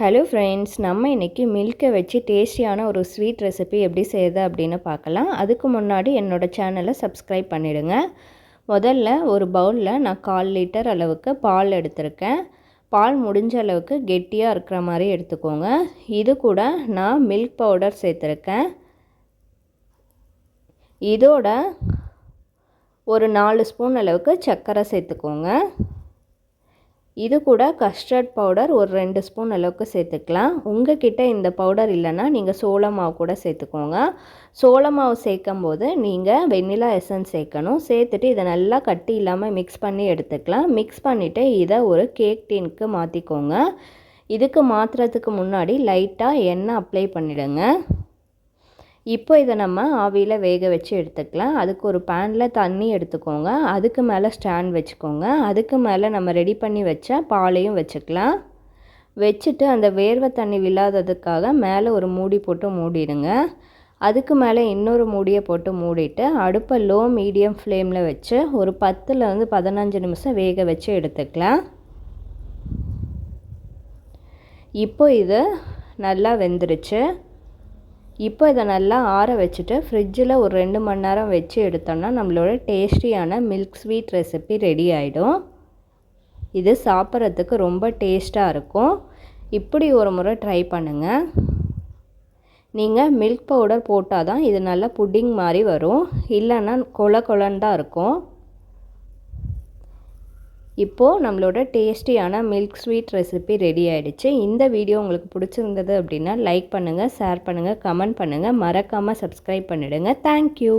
Hello friends நம்ம இன்றைக்கி மில்கை வச்சு டேஸ்டியான ஒரு ஸ்வீட் ரெசிபி எப்படி செய்யுது அப்படின்னு பார்க்கலாம். அதுக்கு முன்னாடி என்னோடய சேனலை சப்ஸ்கிரைப் பண்ணிவிடுங்க முதல்ல ஒரு பவுலில் நான் கால் லிட்டர் அளவுக்கு பால் எடுத்திருக்கேன். பால் முடிஞ்ச அளவுக்கு கெட்டியாக இருக்கிற மாதிரி எடுத்துக்கோங்க. இது கூட நான் மில்க் பவுடர் சேர்த்துருக்கேன். இதோட ஒரு நாலு ஸ்பூன் அளவுக்கு சர்க்கரை சேர்த்துக்கோங்க. இது கூட கஸ்டர்ட் பவுடர் ஒரு ரெண்டு ஸ்பூன் அளவுக்கு சேர்த்துக்கலாம். உங்கள் கிட்டே இந்த பவுடர் இல்லைன்னா நீங்கள் சோள மாவு கூட சேர்த்துக்கோங்க. சோள மாவு சேர்க்கும் போது நீங்கள் வெண்ணிலா எசன்ஸ் சேர்க்கணும். சேர்த்துட்டு இதை நல்லா கட்டி இல்லாமல் மிக்ஸ் பண்ணி எடுத்துக்கலாம். மிக்ஸ் பண்ணிவிட்டு இதை ஒரு கேக் டீனுக்கு மாற்றிக்கோங்க இதுக்கு மாற்றுறதுக்கு முன்னாடி லைட்டாக எண்ணெய் அப்ளை பண்ணிவிடுங்க இப்போ இதை நம்ம ஆவியில் வேக வச்சு எடுத்துக்கலாம். அதுக்கு ஒரு பேனில் தண்ணி எடுத்துக்கோங்க. அதுக்கு மேலே ஸ்டாண்ட் வச்சுக்கோங்க. அதுக்கு மேலே நம்ம ரெடி பண்ணி வச்ச பாலையும் வச்சுக்கலாம். வச்சுட்டு அந்த வேர்வை தண்ணி விழாததுக்காக மேலே ஒரு மூடி போட்டு மூடிடுங்க. அதுக்கு மேலே இன்னொரு மூடியை போட்டு மூடிட்டு அடுப்பை லோ மீடியம் ஃப்ளேமில் வச்சு ஒரு பத்துலேருந்து பதினஞ்சு நிமிஷம் வேக வச்சு எடுத்துக்கலாம். இப்போ இது நல்லா வெந்துருச்சு. இப்போ இதை நல்லா ஆற வச்சுட்டு ஃப்ரிட்ஜில் ஒரு ரெண்டு மணி நேரம் வச்சு எடுத்தோம்னா நம்மளோட டேஸ்டியான மில்க் ஸ்வீட் ரெசிபி ரெடி ஆகிடும் இது சாப்பிட்றதுக்கு ரொம்ப டேஸ்ட்டாக இருக்கும். இப்படி ஒரு முறை ட்ரை பண்ணுங்கள் நீங்கள் மில்க் பவுடர் போட்டால் தான் இது நல்லா புட்டிங் மாதிரி வரும். இல்லைன்னா கொல கொலன்னு தான் இருக்கும். இப்போது நம்மளோட டேஸ்டியான மில்க் ஸ்வீட் ரெசிபி ரெடி ஆகிடுச்சு இந்த வீடியோ உங்களுக்கு பிடிச்சிருந்தது அப்படின்னா லைக் பண்ணுங்கள் ஷேர் பண்ணுங்கள் கமெண்ட் பண்ணுங்கள் மறக்காமல் சப்ஸ்கிரைப் பண்ணிவிடுங்க தேங்க்யூ